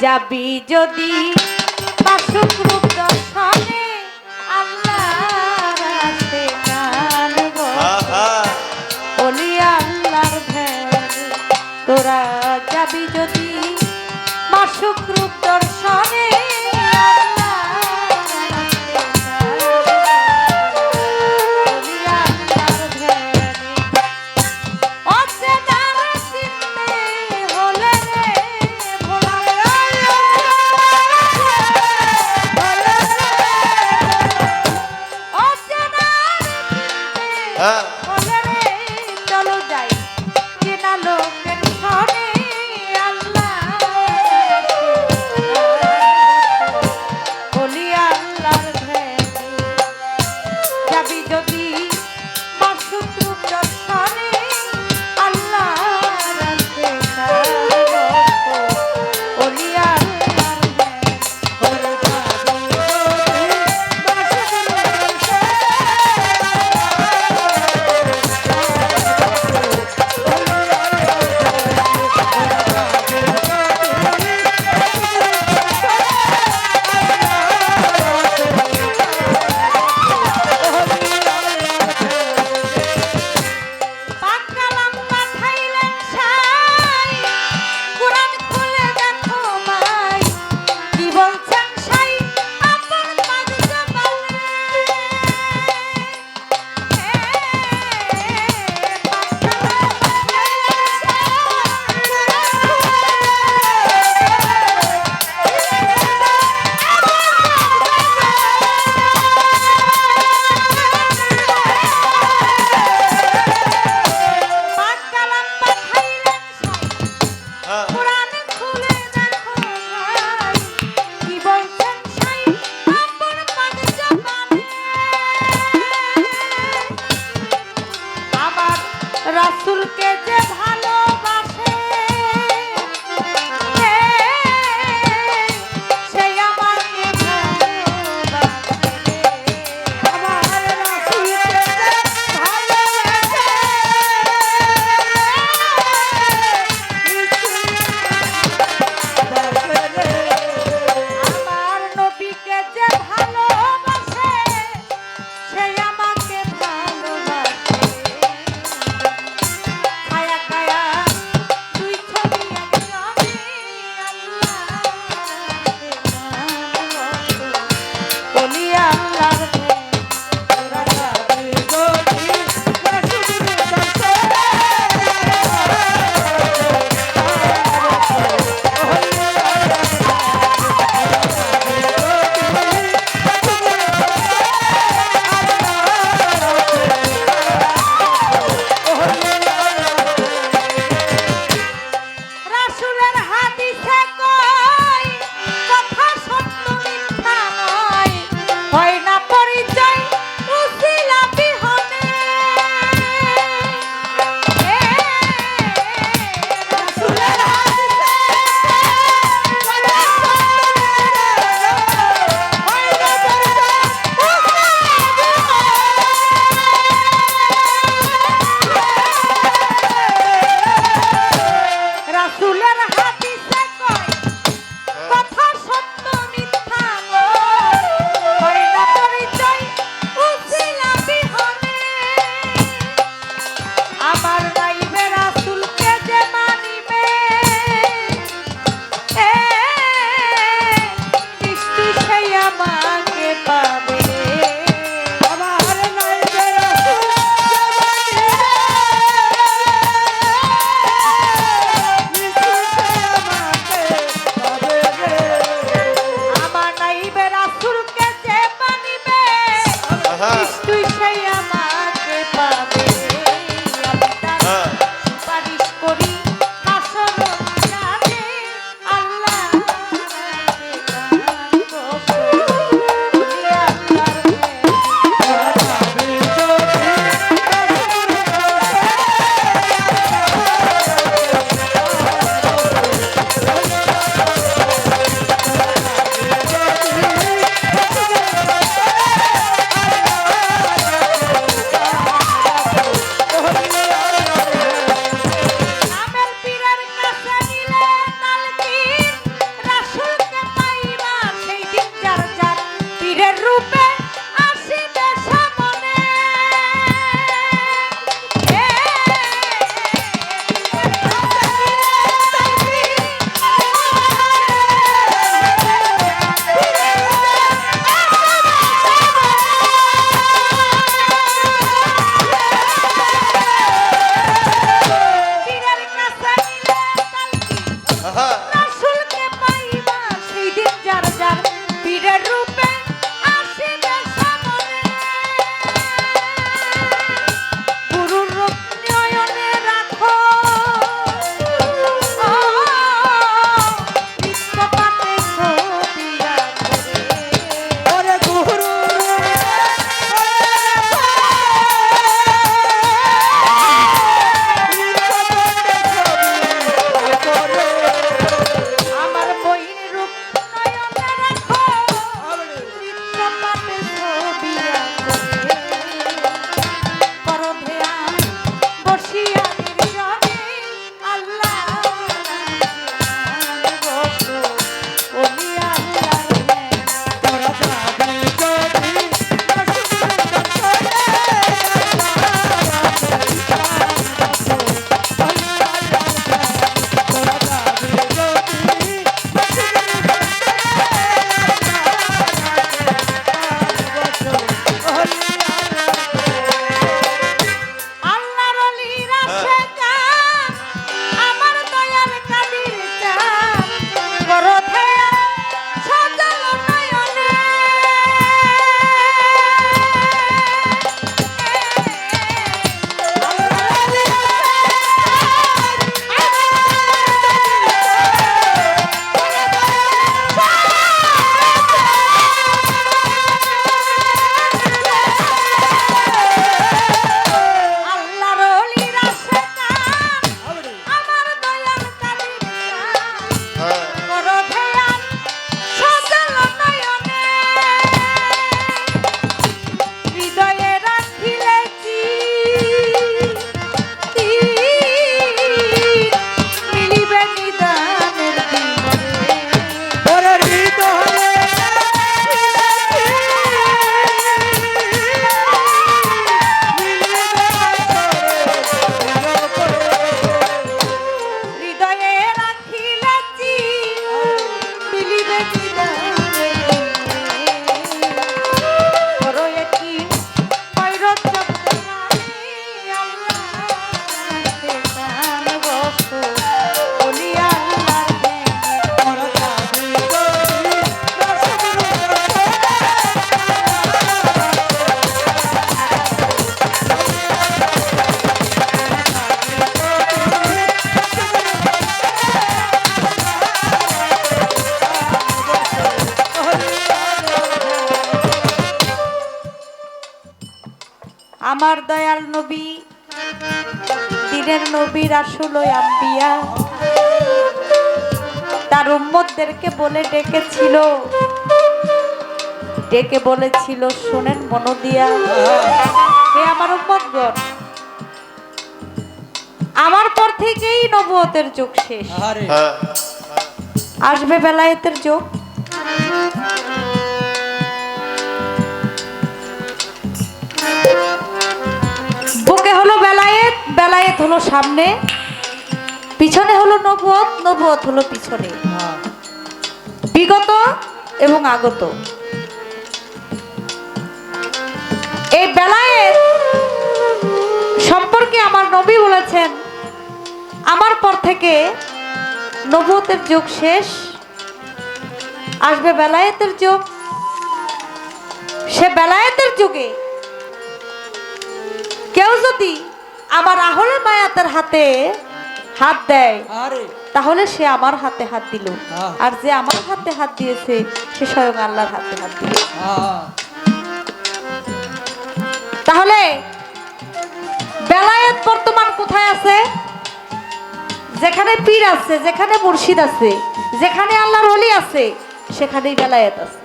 যাবি যদি বাসুক রূপ দর্শনে আল্লাহ রাস্তে মানব আহা। বলি আল্লাহর ধ্যানে তোরা যাবি যদি বাসুক আমার দয়াল নবী দিনের নবী রাসুল আম্বিয়া। তার উম্মতদেরকে বলে ডেকেছিল ডেকে বলেছিল শোনেন মনো দিয়া হে আমার উম্মতগণ আমার পর থেকেই নবুয়তের যুগ শেষ। আসবে বেলায়েতের যুগ? বুকে হলো বেলায়েত বেলায়েত হলো সামনে। পিছনে হলো নবুয়ত নবুয়ত হলো পিছনে। বিগত এবং আগত। এই বেলায়েত সম্পর্কে আমার নবী বলেছেন, আমার পর থেকে নবুয়তের যুগ শেষ, আসবে বেলায়েতের যুগ। সে বেলায়েতের যুগে কেউ যদি আমার আহলে মায়াতের হাতে হাত দেয় তাহলে সে আমার হাতে হাত দিল। হ্যাঁ। আর যে আমার হাতে হাত দিয়েছে সে স্বয়ং আল্লাহর হাতে হাত দিল। হ্যাঁ। তাহলে বেলায়েত বর্তমান কোথায় আছে? যেখানে পীর আছে যেখানে মুর্শিদ আছে যেখানে আল্লাহর অলি আছে সেখানেই বেলায়েত আছে।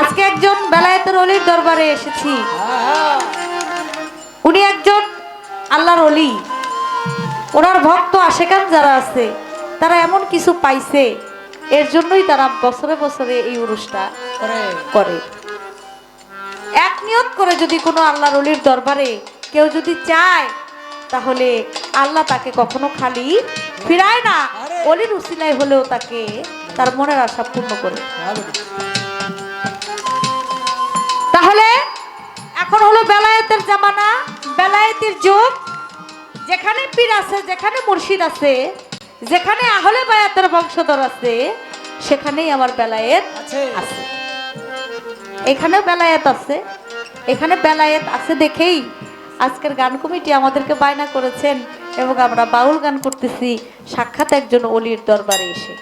আজকে একজন বেলায়েতের অলির দরবারে এসেছি। হ্যাঁ উনি একজন আল্লাহর অলি। ওনার ভক্ত আশেকান যারা আছে তারা এমন কিছু পাইছে এর জন্যই তারা বছরে বছরে এই উরুষটা করে। এক নিয়ত করে যদি কোনো আল্লাহর অলির দরবারে কেউ যদি চায় তাহলে আল্লাহ তাকে কখনো খালি ফিরায় না। অলির উসিলায় হলেও তাকে তার মনের আশা পূর্ণ করে। ভালো তাহলে এখন হলো বেলায়েতের জামানা বেলায়েতের যুগ। যেখানে পীর আছে যেখানে মুর্শিদ আছে যেখানে আহলে বায়াতের বংশধর আছে সেখানেই আমার বেলায়েত আছে। এখানেও বেলায়েত আছে। এখানে বেলায়েত আছে দেখেই আজকের গান কমিটি আমাদেরকে বায়না করেছেন এবং আমরা বাউল গান করতেছি। সাক্ষাৎ একজন অলির দরবারে এসে।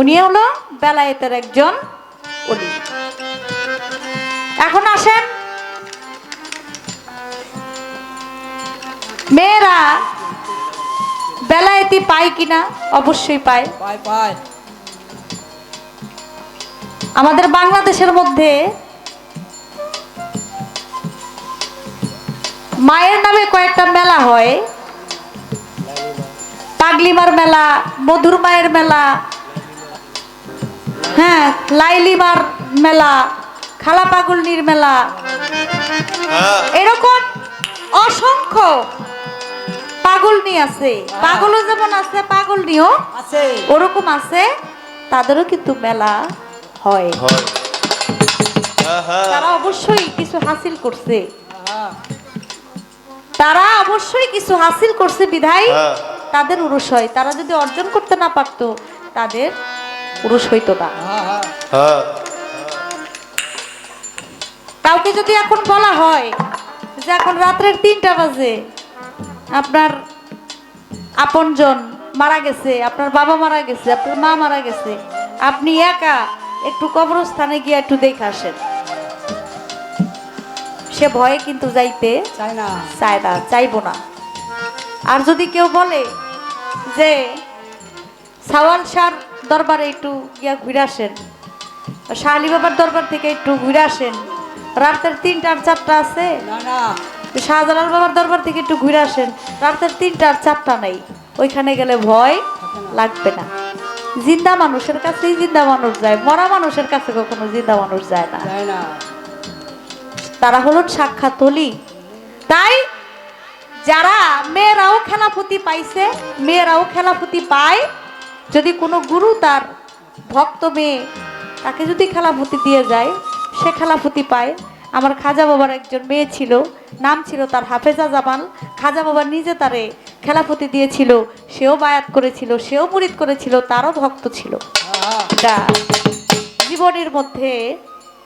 উনি হলো বেলায়েতের একজন অলি এখন আসেন। মেয়েরা বেলায়েতি পায় কিনা? অবশ্যই পায়। আমাদের বাংলাদেশের মধ্যে মায়ের নামে কয়েকটা মেলা হয়। পাগলিমার মেলা মধুর মায়ের মেলা হ্যাঁ লাইলিমার মেলা খালা পাগলনির মেলা। হ্যাঁ। এরকম অসংখ্য পাগলনি আছে। পাগলও যেমন আছে পাগলনিও আছে। ওরকম আছে তাদেরও কিন্তু মেলা হয়। হয়। হ্যাঁ তারা অবশ্যই কিছু হাসিল করছে। তারা অবশ্যই কিছু হাসিল করছে বিধায়। তাদের উরুষ হয়। তারা যদি অর্জন করতে না পারতো তাদের উরুষ হইতো না। হ্যাঁ। কাউকে যদি এখন বলা হয় যে এখন রাত্রের তিনটা বাজে আপনার আপনজন মারা গেছে আপনার বাবা মারা গেছে আপনার মা মারা গেছে আপনি একা একটু কবরস্থানে গিয়ে একটু দেখে আসেন। সে ভয়ে কিন্তু যাইতে চাই না। চায় না চাইব না। আর যদি কেউ বলে যে সাওয়াল শাহর দরবারে একটু গিয়া ঘুরে আসেন। শাহ আলী বাবার দরবার থেকে একটু ঘুরে আসেন। রাতের তিনটা আর চারটা আছে? শাহজালাল বাবার দরবার থেকে একটু ঘুরে আসেন। রাতের তিনটা আর চারটা নেই। ওইখানে গেলে ভয় লাগবে না। জিন্দা মানুষের কাছেই জিন্দা মানুষ যায়। মরা মানুষের কাছে কখনো জিন্দা মানুষ যায় না। না। তারা হলো সাক্ষাৎ অলি তাই যারা মেয়েরাও খেলাফতি পাইছে মেয়েরাও খেলাফতি পায় যদি কোনো গুরু তার ভক্ত মেয়ে তাকে যদি খেলাফতি দিয়ে যায়, সে খেলাফতি পায়। আমার খাজা বাবার একজন মেয়ে ছিল, নাম ছিল তার হাফেজা জামাল খাজা বাবা নিজে তারে খেলাফতি দিয়েছিল, সেও বায়াত করেছিল, সেও মুরিদ করেছিল, তারও ভক্ত ছিল। জীবনের মধ্যে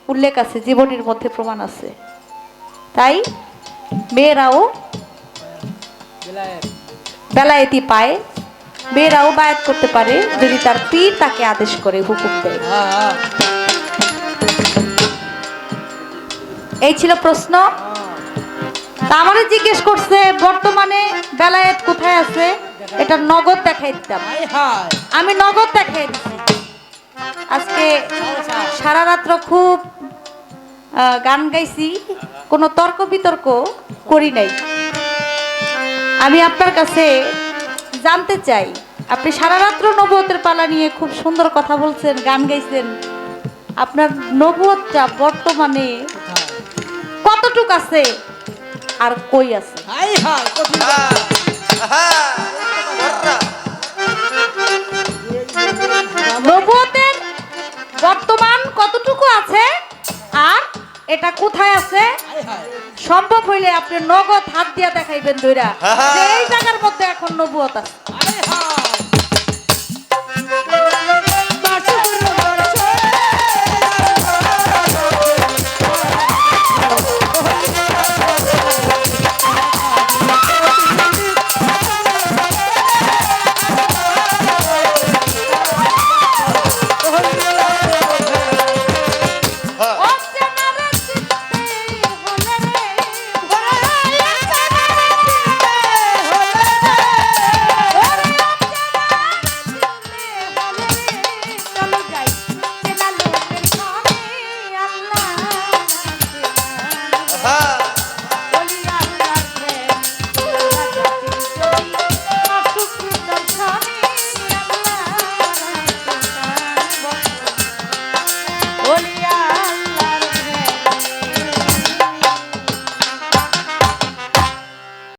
উল্লেখ আছে, জীবনের মধ্যে প্রমাণ আছে। তাই মেয়েরাও বেলায়েতি। পায়। মেয়েরাও বায়াত করতে পারে যদি তার পীর তাকে আদেশ করে হুকুম দেয়। এই ছিল প্রশ্ন। আমারে জিজ্ঞেস করছে বর্তমানে বেলায়েত কোথায় আছে? এটা নগদ দেখাই দিতাম। আমি নগদ দেখাই দিচ্ছি আজকে সারা রাত্র খুব গান গাইছি। কোনো তর্ক বিতর্ক করি নাই। আমি আপনার কাছে জানতে চাই। আপনি সারা রাত্র নবুয়তের পালা নিয়ে খুব সুন্দর কথা বলছেন গান গাইছেন। আপনার নবুয়তটা বর্তমানে কতটুক আছে আর কই আছে। নবুয়তের বর্তমান কতটুকু আছে? এটা কোথায় আছে? সম্ভব হইলে আপনি নগদ হাত দিয়া দেখাইবেন দইরা। হ্যাঁ। যে এই জায়গার মধ্যে এখন নবুয়ত আছে।